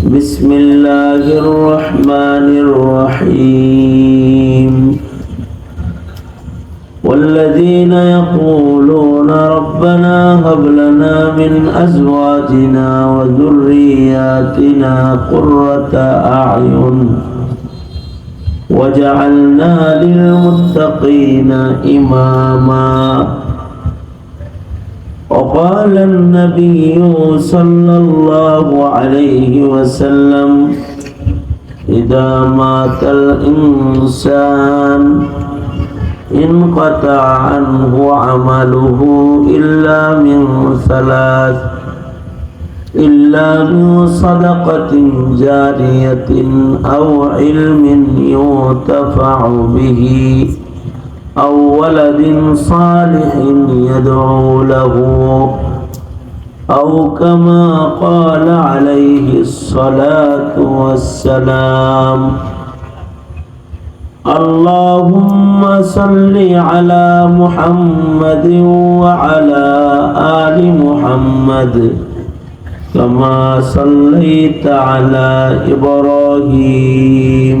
بسم الله الرحمن الرحيم. والذين يقولون ربنا هب لنا من أزواجنا وذرياتنا قرة أعين وجعلنا للمتقين إماما. وقال النبي صلى الله عليه وسلم إذا مات الإنسان انقطع عنه عمله إلا من ثلاث إلا من صدقة جارية أو علم ينتفع به. أو ولد صالح يدعو له أو كما قال عليه الصلاة والسلام. اللهم صل على محمد وعلى آل محمد كما صليت على إبراهيم.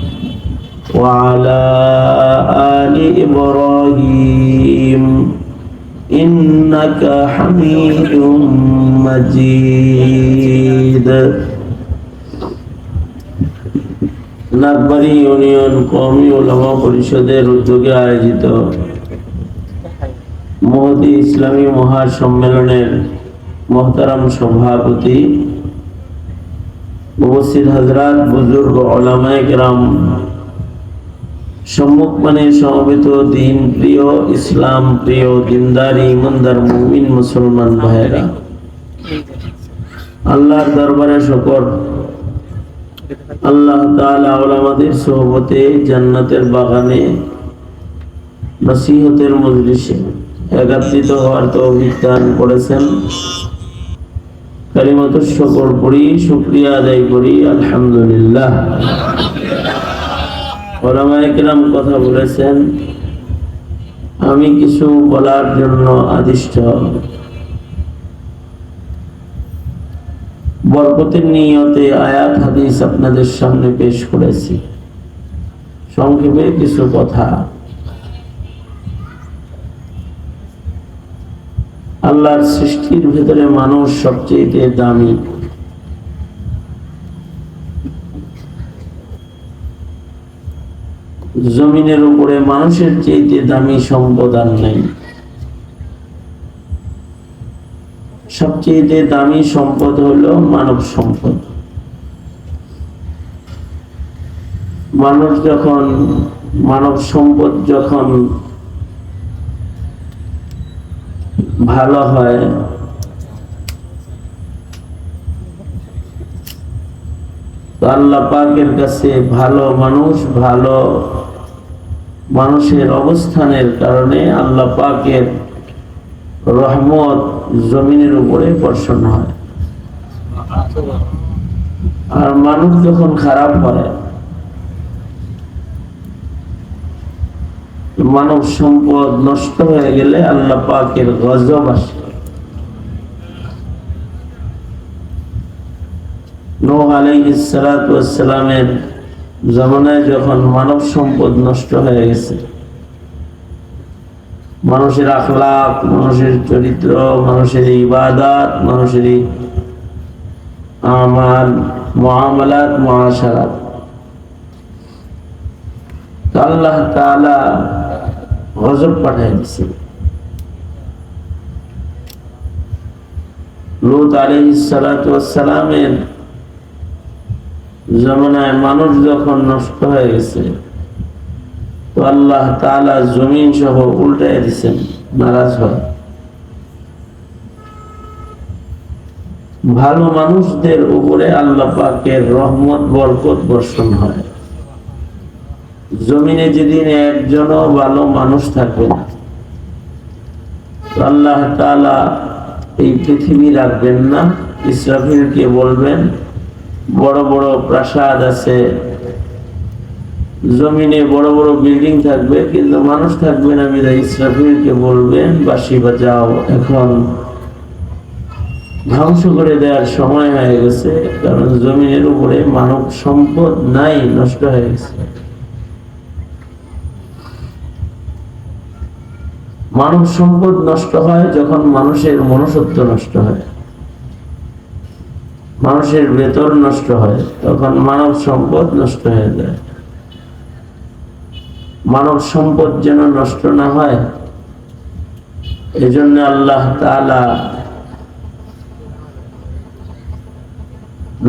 وعلى آل إبراهيم إنك حميد مجيد Nagbari union কওমি ওলামা পরিষদের উদ্যোগে আয়োজিত মোদি ইসলামী মহাসম্মেলনের মহতারাম সভাপতি উপস্থিত হাজরাত বুজুর্গ ওলামায়ে কেরাম সম্মুখ মানে সমবেত দিন, প্রিয় ইসলাম, প্রিয় দিনদারি ইমানদার মুমিন, মুসলমান ভাইরা আল্লাহর দরবারে শকর। আল্লাহ আমাদের সোহবতে জান্নাতের বাগানে নসিহতের মজলিসে একাত্রিত হওয়ার তৌফিক দান করেছেন। কালিমাত শকর করি শুকরিয়া আদায় করি, আলহামদুলিল্লাহ। ওলামায়ে কেরাম কথা বলেছেন, আমি কিছু বলার জন্য আদিষ্ট। বরকতের নিয়তে আয়াত, হাদিস আপনাদের সামনে পেশ করেছি। সংক্ষেপে কিছু কথা। আল্লাহর সৃষ্টির ভেতরে মানুষ সবচেয়ে দামি। জমিনের উপরে মানুষের চেয়ে দামি সম্পদ আর নেই। সবচেয়ে দামি সম্পদ হলো মানব সম্পদ। মানুষ যখন, মানব সম্পদ যখন ভালো হয় আল্লাহ পাকের কাছে ভালো মানুষ, ভালো মানুষের অবস্থানের কারণে আল্লাহ পাকের রহমত জমিনের উপরে বর্ষণ হয়। আর মানুষ যখন খারাপ হয় মানব সম্পদ নষ্ট হয়ে গেলে আল্লাহ পাকের গজব আসে। নোহ আলাইসালামের জমানায় যখন মানব সম্পদ নষ্ট হয়ে গেছে, মানুষের আখলাক মানুষের চরিত্র, মানুষের ইবাদাত, মানুষের আমার মহামালাত, মহাসারাত। আল্লাহ তাআলা গজব পাঠাই দিছে লুত আলাইহিস সালাতু সালামের জমানায় মানুষ যখন নষ্ট হয়ে গেছে, তো আল্লাহ তাআলা জমিন সহ উল্টাই দিছেন, নারাজ হয়। ভালো মানুষদের উপরে আল্লাহ পাকের রহমত, বরকত বর্ষণ হয়। জমিনে যেদিন একজনও ভালো মানুষ থাকবে না আল্লাহ তাআলা এই পৃথিবী রাখবেন না, ইসরাফিলকে বলবেন বড় বড় প্রাসাদ আছে। জমিনে বড় বড় বিল্ডিং থাকবে, কিন্তু মানুষ থাকবে না বিদায়। ইসরাফিলকে বলবেন বাসি বাজাও, এখন ধ্বংস করে দেওয়ার সময় হয়ে গেছে, কারণ জমিনের উপরে মানব সম্পদ নাই, নষ্ট হয়ে গেছে। মানব সম্পদ নষ্ট হয় যখন মানুষের মনুষ্যত্ব নষ্ট হয়। মানুষের ভেতর নষ্ট হয়, তখন মানব সম্পদ নষ্ট হয়ে যায়। মানব সম্পদ যেন নষ্ট না হয়, এজন্য আল্লাহ তাআলা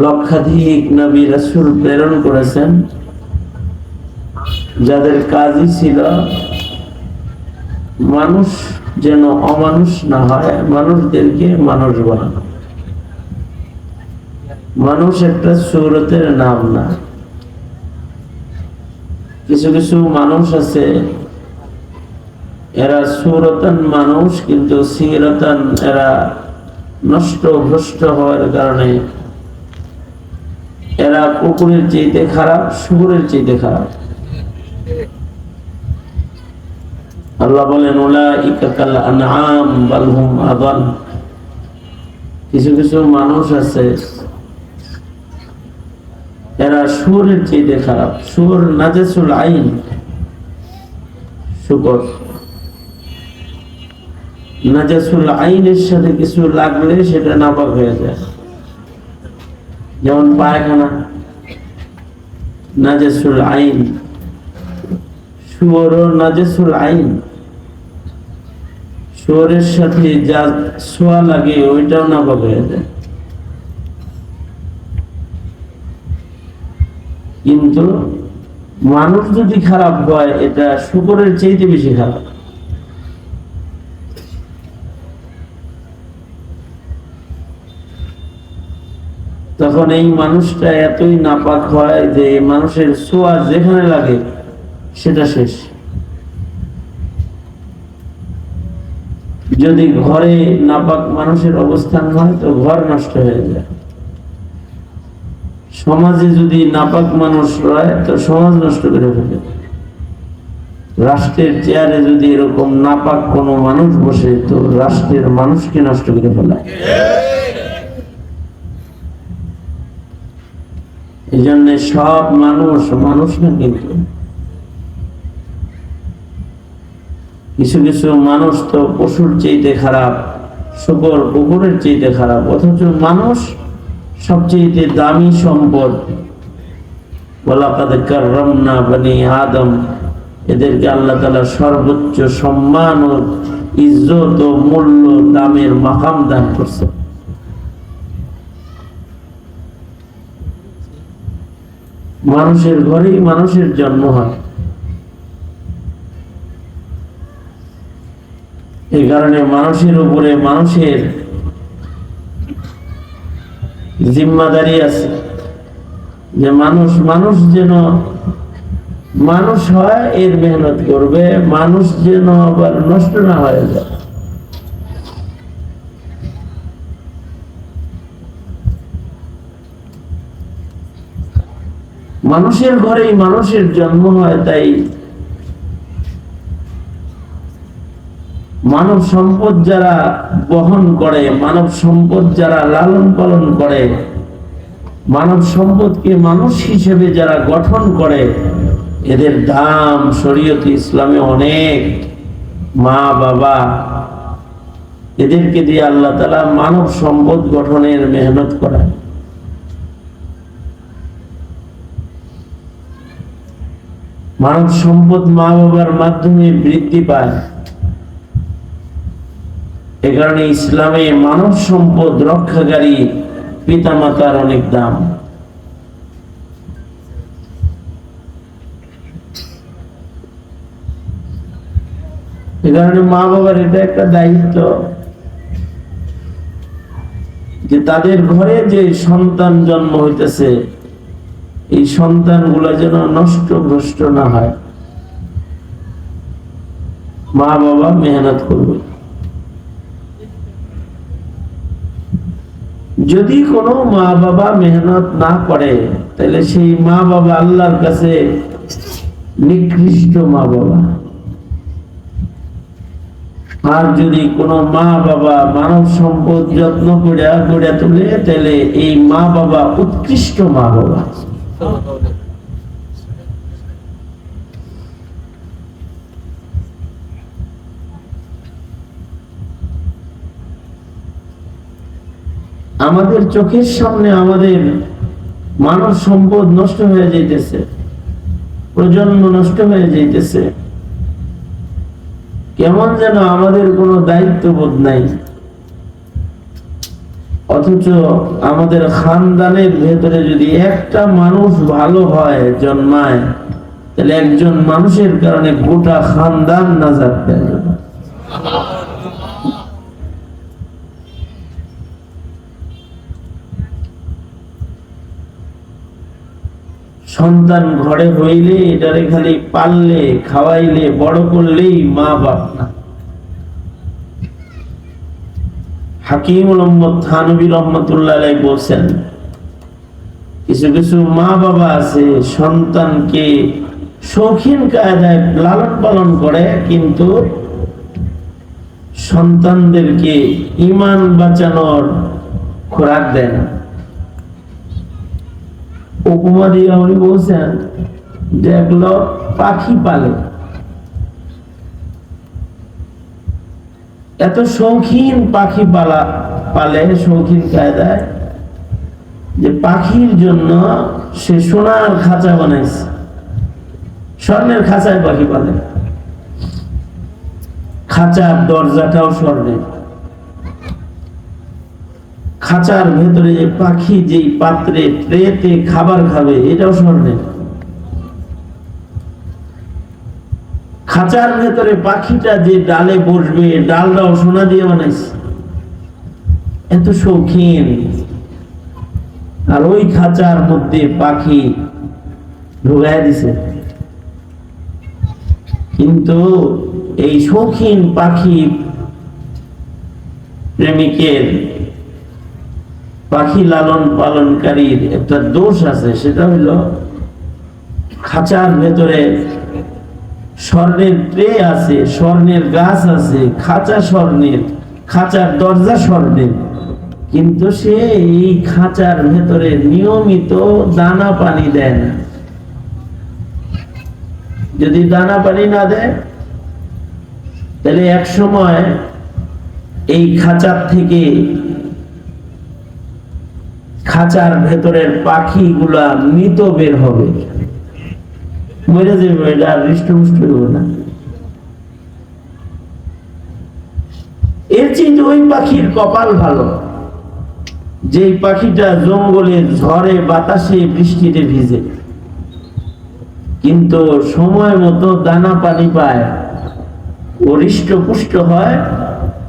লক্ষাধিক নবী রাসূল প্রেরণ করেছেন, যাদের কাজই ছিল মানুষ যেন অমানুষ না হয়, মানুষদেরকে মানুষ বানানো মানুষ একটা সুরতের নাম না। কিছু কিছু মানুষ আছে, এরা সুরতান মানুষ, কিন্তু সিরতান এরা নষ্ট ভ্রষ্ট হওয়ার কারণে এরা কুকুরের চাইতে খারাপ, শুকুরের চাইতে খারাপ। আল্লাহ বলেন আদাল কিছু কিছু মানুষ আছে এরা সুরের চাইতে খারাপ। সুর নাজেসুল আইন। শুকর। নাজাসুল আইনের সাথে কিছু লাগলে সেটা নাপাক হয়ে যায়। যেমন পায়খানা। নাজাসুল আইন। শুয়োর নাজেসুল আইন। শুয়োরের সাথে যা ছোঁয়া লাগে ওইটাও নাপাক হয়ে যায়। কিন্তু মানুষ যদি খারাপ হয়, এটা শুকরের চাইতে বেশি খারাপ। তখন এই মানুষটা এতই নাপাক হয় যে মানুষের সোয়া যেখানে লাগে, সেটা শেষ। যদি ঘরে নাপাক মানুষের অবস্থান হয়, তো ঘর নষ্ট হয়ে যায়। সমাজে যদি নাপাক মানুষ রয়, তো সমাজ নষ্ট করে ফেলে। রাষ্ট্রের চেয়ারে যদি এরকম নাপাক কোনো মানুষ বসে, তো রাষ্ট্রের মানুষকে নষ্ট করে ফেলায় এই জন্য সব মানুষ মানুষ না কিন্তু। কিছু কিছু মানুষ তো পশুর চাইতে খারাপ, শুকর কুকুরের চাইতে খারাপ, অথচ মানুষ সবচেয়ে দামি সম্পদ কাররামনা এদেরকে আল্লাহ তাআলা সর্বোচ্চ সম্মান ও ইজ্জত ও মূল্য দামের মাকাম দান করছে। মানুষের ঘরেই মানুষের জন্ম হয়। এই কারণে মানুষের উপরে মানুষের জিম্মাদারি আছে। যে মানুষ মানুষ যেন, মানুষ হয়, এর মেহনত করবে, মানুষ যেন আবার নষ্ট না হয়ে যায়। মানুষের ঘরেই মানুষের জন্ম হয়, তাই মানব সম্পদ যারা বহন করে, মানব সম্পদ যারা লালন পালন করে, মানব সম্পদকে মানুষ হিসেবে যারা গঠন করে, এদের দাম শরীয়ত ইসলামে অনেক। মা, বাবা, এদেরকে দিয়ে আল্লাহ তালা মানব সম্পদ গঠনের মেহনত করায়। মানব সম্পদ মা বাবার মাধ্যমে বৃদ্ধি পায়। কারণে ইসলামে মানব সম্পদ রক্ষাকারী পিতা মাতার অনেক দাম। এ কারণে মা বাবার এটা একটা দায়িত্ব যে তাদের ঘরে যে সন্তান জন্ম হইতেছে, এই সন্তানগুলো যেন নষ্ট ভ্রষ্ট না হয়। মা বাবা মেহনত করবে। যদি কোনো মা বাবা মেহনত না করে, তাহলে সেই মা বাবা আল্লাহর কাছে নিকৃষ্ট মা বাবা। আর যদি কোনো মা বাবা মানব সম্পদ যত্ন করে, গড়ে তোলে, তাহলে এই মা বাবা উৎকৃষ্ট মা বাবা। আমাদের চোখের সামনে আমাদের মানব সম্পদ নষ্ট হয়ে যাইতেছে, প্রজন্ম নষ্ট হয়ে যাইতেছে। কেমন যেন আমাদের কোনো দায়িত্ববোধ নাই। অথচ আমাদের খানদানের ভেতরে যদি একটা মানুষ ভালো হয়, জন্মায়, তাহলে একজন মানুষের কারণে গোটা খানদান নাজাত পেয়ে যাবে। সন্তান ঘরে হইলে, এটারে খালি পাললে, খাওয়াইলে, বড় করলেই মা বাপ না। রহমতুল্লাহ বলছেন, কিছু কিছু মা বাবা আছে, সন্তানকে শৌখিন কায়দায় লালন পালন করে, কিন্তু সন্তানদেরকে ইমান বাঁচানোর খোরাক দেয় না। উপমা দিয়ে উনি বলছেন যে এগুলো পাখি পালে। এত শৌখিন পাখি পালা, পালে, শৌখিন কায়দায়, যে পাখির জন্য সে সোনার খাঁচা বানাইছে। স্বর্ণের খাঁচায় পাখি পালে। খাঁচার দরজাটাও স্বর্ণের। খাঁচার ভেতরে যে পাখি, যেই পাত্রে ট্রেতে খাবার খাবে, এটাও স্বর্ণের খাঁচার ভেতরে পাখিটা যে ডালে বসবে, ডালটাও সোনা দিয়ে বানাইছে। এত শৌখিন। আর ওই খাঁচার মধ্যে পাখি ঢুকাই দিছে। কিন্তু এই শৌখিন পাখি প্রেমিকের পাখি লালন পালনকারীর একটা দোষ আছে, সেটা হলো খাঁচার ভেতরে স্বর্ণের ট্রে আছে, স্বর্ণের গাছ আছে, খাঁচা স্বর্ণের, খাঁচার দরজা স্বর্ণের। কিন্তু সে এই খাঁচার ভেতরে নিয়মিত দানা পানি দেয় না। যদি দানা পানি না দেয়, তাহলে এক সময় এই খাঁচার থেকে খাঁচার ভেতরের পাখিগুলা মৃত বের হবে। মরে যাবে এটা হৃষ্টপুষ্ট হইব না। এর চেয়ে ওই পাখির কপাল ভালো যে পাখিটা জঙ্গলে ঝড়ে, বাতাসে, বৃষ্টিতে ভিজে। কিন্তু সময় মতো দানা পানি পায়, ও হৃষ্টপুষ্ট হয়,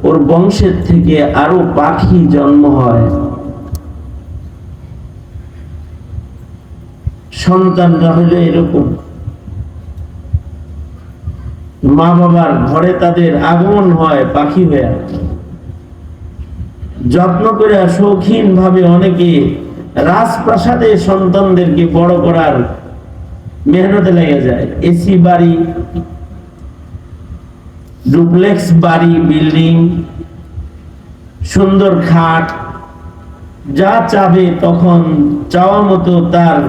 ওর বংশের থেকে আরও পাখি জন্ম হয়। সন্তানরা হলো এরকম। মা বাবার ঘরে তাদের আগমন হয়, পাখি হয়ে। যত্ন করে শৌখিন ভাবে অনেকে রাজপ্রাসাদে সন্তানদেরকে বড় করার মেহনতে লেগে যায়। এসি বাড়ি, ডুপ্লেক্স বাড়ি, বিল্ডিং, সুন্দর খাট, যা চাবে তখন চাওয়া মতো তার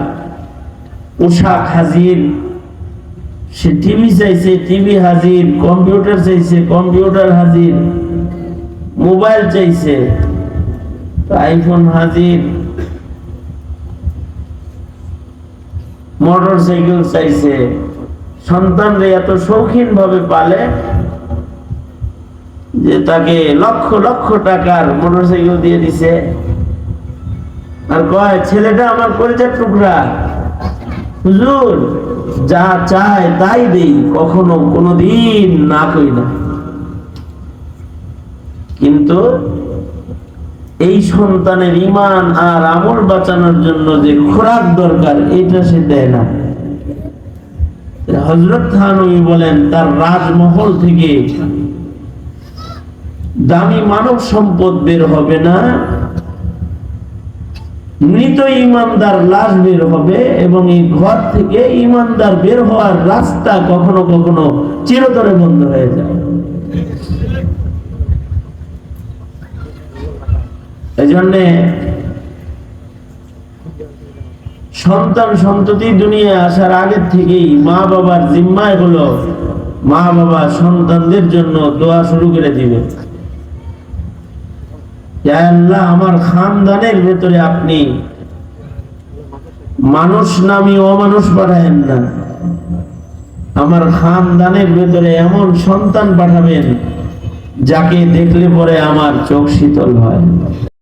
পোশাক হাজির। সে টিভি চাইছে, টিভি হাজির, কম্পিউটার চাইছে, কম্পিউটার হাজির, মোবাইল চাইছে। আইফোন হাজির। মোটর সাইকেল চাইছে। সন্তানরা এত শৌখিন ভাবে পালে যে তাকে লক্ষ লক্ষ টাকার মোটর সাইকেল দিয়ে দিছে। আর কয়, ছেলেটা আমার পরিচয় টুকরা। হুজুর, যা চায় তাই দেই, কখনো কোনোদিন না কই না। কিন্তু এই সন্তানের ইমান আর আমল বাঁচানোর জন্য যে খোরাক দরকার, এটা সে দেয় না। হজরত থানবী বলেন, তার রাজমহল থেকে দামি মানব সম্পদ বের হবে না মৃত ইমানদার লাশ বের হবে এবং এই ঘর থেকে ইমানদার বের হওয়ার রাস্তা কখনো কখনো চিরতরে বন্ধ হয়ে যায়। এই জন্যে সন্তান সন্ততি দুনিয়ায় আসার আগের থেকেই মা বাবার জিম্মায় হলো মা বাবা সন্তানদের জন্য দোয়া শুরু করে দিবে। আল্লাহ, আমার খানদানের ভেতরে আপনি মানুষ নামি অমানুষ পাঠায়েন না। আমার খানদানের ভেতরে এমন সন্তান পাঠাবেন, যাকে দেখলে পরে আমার চোখ শীতল হয়।